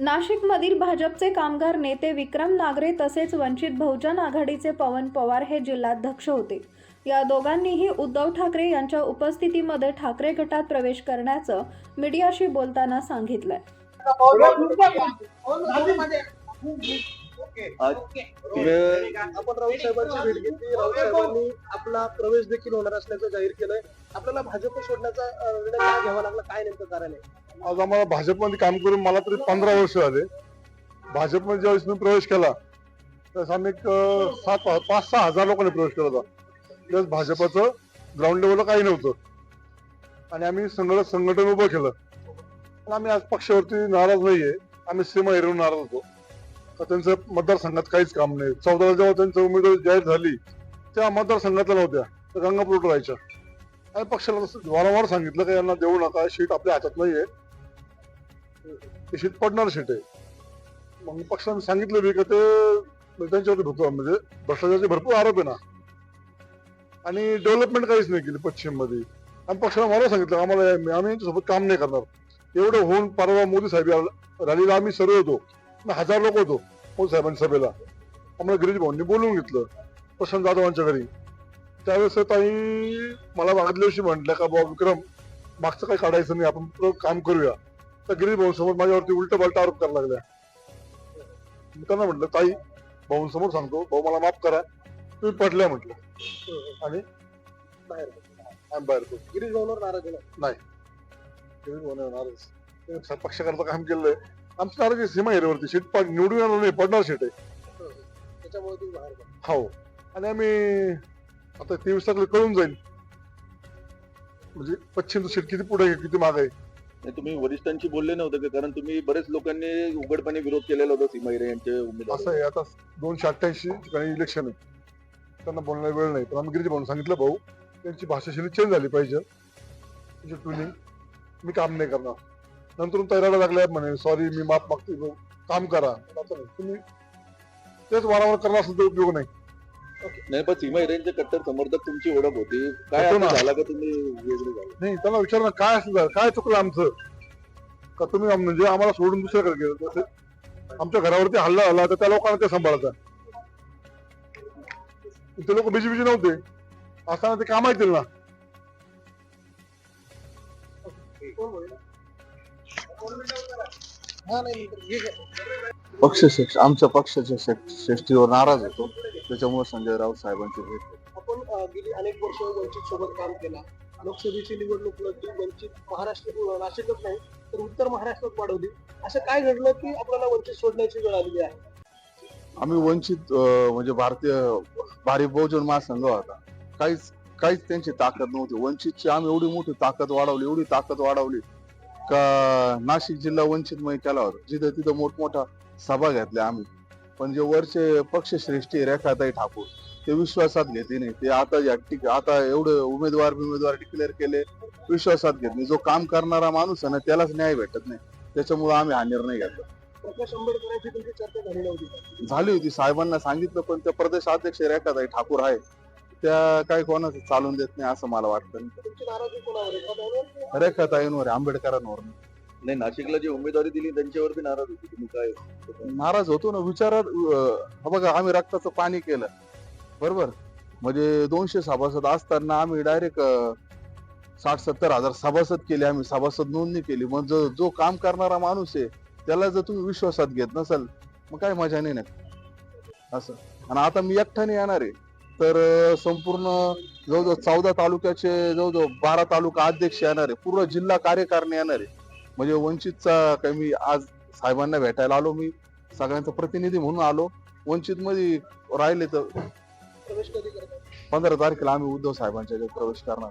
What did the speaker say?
नाशिकमधील भाजपचे कामगार नेते विक्रम नागरे तसेच वंचित बहुजन आघाडीचे पवन पवार हे जिल्हाध्यक्ष होते. या दोघांनीही उद्धव ठाकरे यांच्या उपस्थितीमध्ये ठाकरे गटात प्रवेश करण्याचं मीडियाशी बोलताना सांगितलंय. आपण राऊत साहेबांची भेट घेतली. राऊत साहेबांनी आपला प्रवेश देखील होणार असल्याचं जाहीर केलंय. आपल्याला भाजप सोडण्याचा निर्णय का घ्यावा लागला? काय नेमकं कारण आहे? आज आम्हाला भाजपमध्ये काम करून मला तरी पंधरा वर्ष झाले. भाजपमध्ये ज्यावेळेस मी प्रवेश केला त्यावेळेस आम्ही एक सात पाच सहा हजार लोकांनी प्रवेश केला होता. त्यावेळेस भाजपचं ग्राउंड लेवलला काही नव्हतं. आणि आम्ही संघटन संघटन उभं केलं. पण आम्ही आज पक्षावरती नाराज नाहीये. आम्ही सीमा एरवून नाराज होतो. त्यांचं मतदारसंघात काहीच काम नाही. चौदाला जेव्हा त्यांचं उमेदवारी जाहीर झाली त्या मतदारसंघातल्या नव्हत्या. तर गंगापूर राहायच्या आणि पक्षाला तसं वारंवार सांगितलं की यांना देऊ नका शीट आपल्या हातात नाही आहे ते शीट पडणार शीट आहे. मग पक्षाने सांगितलं बी का ते त्यांच्यावरती भरपूर म्हणजे भ्रष्टाचाराचे भरपूर आरोप आहे ना. आणि डेव्हलपमेंट काहीच नाही केली पश्चिममध्ये आणि पक्षाने मला सांगितलं आम्हाला आम्ही यांच्यासोबत काम नाही करणार. एवढं होऊन परवा मोदी साहेब रॅलीला आम्ही सर्व होतो. हजार लोक होतो मोदी साहेबांच्या सभेला. आम्हाला गिरीश भाऊंनी बोलवून घेतलं प्रशांत जाधवांच्या घरी. त्यावेळेस ताई मला मागल्या दिवशी म्हटलं का बाबा विक्रम मागचं काही काढायचं नाही आपण काम करूया. तर गिरीश भाऊ समोर माझ्यावरती उलट पलट आरोप करायला लागल्या. मी त्यांना म्हटलं ताई भाऊ समोर सांगतो भाऊ मला माफ करा. तुम्ही पडल्या म्हटलं. आणि बाहेर. गिरीश भाऊंवर नाराज आहे गिरीश भाऊ नाराज. पक्षाकरता काम केलंय. आमची नाराजी सीमा एरियावरती सीट पड निवडून येणार नाही पडणार सीट आहे. त्याच्यामुळे तुम्ही बाहेर पडला. हो. आणि आम्ही आता तेवीस तारखेला कळून जाईल. म्हणजे पश्चिमचं सीट किती पुढे आहे किती माग आहे? नाही, तुम्ही वरिष्ठांशी बोलले नव्हते का? कारण तुम्ही बरेच लोकांनी उघडपणे विरोध केलेला होता सीमाहिरे यांचे उमेदवार. असं आहे आता दोनशे अठ्ठ्याऐंशी ठिकाणी इलेक्शन आहे. त्यांना बोलण्याला वेळ नाही पण आम्ही गिरीजी म्हणून सांगितलं भाऊ त्यांची भाषाशैली चेंज झाली पाहिजे. त्यांची ट्युनिंग मी काम नाही करणार. नंतर तयारायला लागल्या म्हणे सॉरी मी माफ मागतो काम करा. तुम्ही तेच वारंवार करणार असेल तर उपयोग नाही. नाही पण सीमाहिरेंचे कट्टर समर्थक तुमची ओळख होती. काय. झाला का तुम्ही वेगळे झाले? नाही त्यांना विचार काय असं झालं काय चुकलं आमचं? का तुम्ही म्हणजे आम्हाला सोडून दुसऱ्याकडे गेलो आमच्या घरावरती हल्ला झाला तर त्या लोकांना ते सांभाळता ते लोक बीजेपीचे नव्हते. असताना ते काम येतील ना. पक्ष श्रेष्ठ आमच्या पक्षाच्या श्रेष्ठ- श्रेष्ठीवर नाराज होतो. त्याच्यामुळे संजय राऊत साहेबांची भेट. आपण गेली अनेक वर्ष वंचित सोबत काम केला. लोकसभेची निवडणूक लढली वंचित महाराष्ट्र नाशिकच नाही तर उत्तर महाराष्ट्रात वाढवली. असं काय घडलं की आपल्याला वंचित सोडण्याची वेळ आलेली आहे? आम्ही वंचित म्हणजे भारतीय भारी बहुजन महासंघ होता. काहीच काहीच त्यांची ताकद नव्हती. वंचितची आम्ही एवढी मोठी ताकद वाढवली एवढी ताकद वाढवली. का नाशिक जिल्हा वंचितमय केला होता. जिथं तिथं मोठमोठ्या सभा घेतल्या आम्ही. पण जे वरचे पक्ष श्रेष्ठी रेखाताई ठाकूर ते विश्वासात घेते नाही. ते आता या आता एवढे उमेदवार उमेदवार डिक्लेअर केले विश्वासात घेत नाही. जो काम करणारा माणूस आहे ना त्यालाच न्याय भेटत नाही. त्याच्यामुळे आम्ही हा निर्णय घेतला. प्रकाश आंबेडकरांची तुमची चर्चा झाली होती साहेबांना सांगितलं पण त्या प्रदेश अध्यक्ष रेखाताई ठाकूर आहे त्या काही कोणाचं चालून देत नाही असं मला वाटतं. तुमची नाराजी कोणावर आहे? एखाद्यावर की रेखाताईंवर आहे, आंबेडकरांवर? नाही. नाही नाशिकला जी उमेदवारी दिली त्यांच्यावरती नाराज होती. तुम्ही काय? नाराज होतो ना विचारात अं, हा बघा आम्ही रक्ताचं पाणी केलं. बरोबर? म्हणजे दोनशे सभासद असताना आम्ही डायरेक्ट साठ सत्तर हजार सभासद केले आम्ही सभासद नोंदणी केली. मग जो जो काम करणारा माणूस आहे त्याला जर तुम्ही विश्वासात घेत नसाल मग काय मजा नाही ना? असं. आणि आता मी एकट्याने येणार आहे. तर संपूर्ण जवळजवळ चौदा तालुक्याचे जवळजवळ बारा तालुका अध्यक्ष येणार आहे पूर्ण जिल्हा कार्यकारिणी येणार. आहे म्हणजे वंचितचा काही मी आज साहेबांना भेटायला आलो मी. सगळ्यांचा प्रतिनिधी म्हणून आलो. वंचित मध्ये राहिले तर प्रवेश कधी करतात पंधरा तारखेला आम्ही उद्धव साहेबांच्या प्रवेश करणार.